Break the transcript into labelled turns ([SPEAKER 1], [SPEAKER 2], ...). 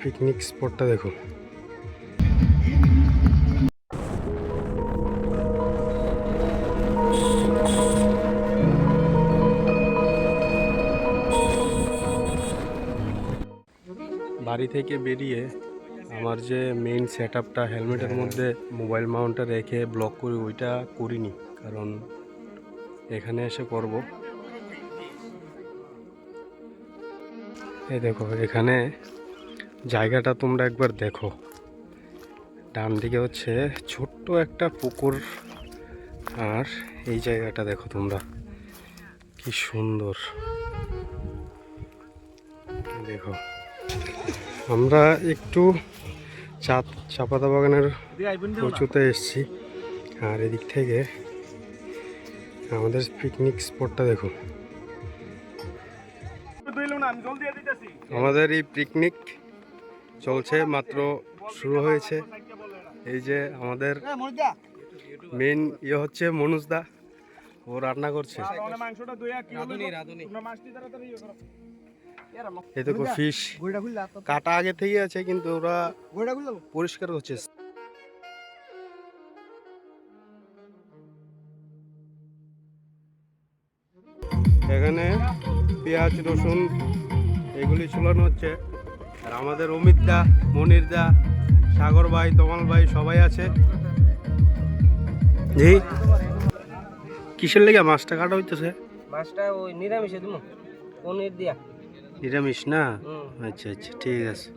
[SPEAKER 1] Picnic স্পটটা দেখো। বাড়ি থেকে বেরিয়ে আমার যে মেইন সেট আপটা হেলমেটের মধ্যে মোবাইল মাউন্টটা রেখে ব্লক করি, ওইটা করিনি। কারণ এখানে এসে করব। এই দেখো, এখানে জায়গাটা তোমরা একবার দেখো। ডান দিকে হচ্ছে ছোট্ট একটা পুকুর। আর এই জায়গাটা দেখো তোমরা। কি সুন্দর। দেখো। আমরা একটু চা চাপাতা বাগানের উঁচুতে এসছি। আর এদিক থেকে আমাদের পিকনিক স্পটটা দেখো। আমাদের এই পিকনিক চলছে মাত্র শুরু হয়েছে। এই যে আমাদের মেন ইয়ে হচ্ছে মনুজদা ও রান্না করছে। এই দেখো ফিশ কাটা আগে থেকে আছে কিন্তু ওরা পরিষ্কার হচ্ছে এখানে পেঁয়াজ রসুন এগুলি ঝুলানো হচ্ছে। আর আমাদের অমিত দা মনির দা সাগর ভাই তমাল ভাই সবাই আছে। জি। কিসের লেগে মাছটা কাটা হইতেছে?
[SPEAKER 2] মাছটা ওই নিরামিষে তুমি পনির দিয়া।
[SPEAKER 1] নিরামিষ না? আচ্ছা আচ্ছা ঠিক আছে।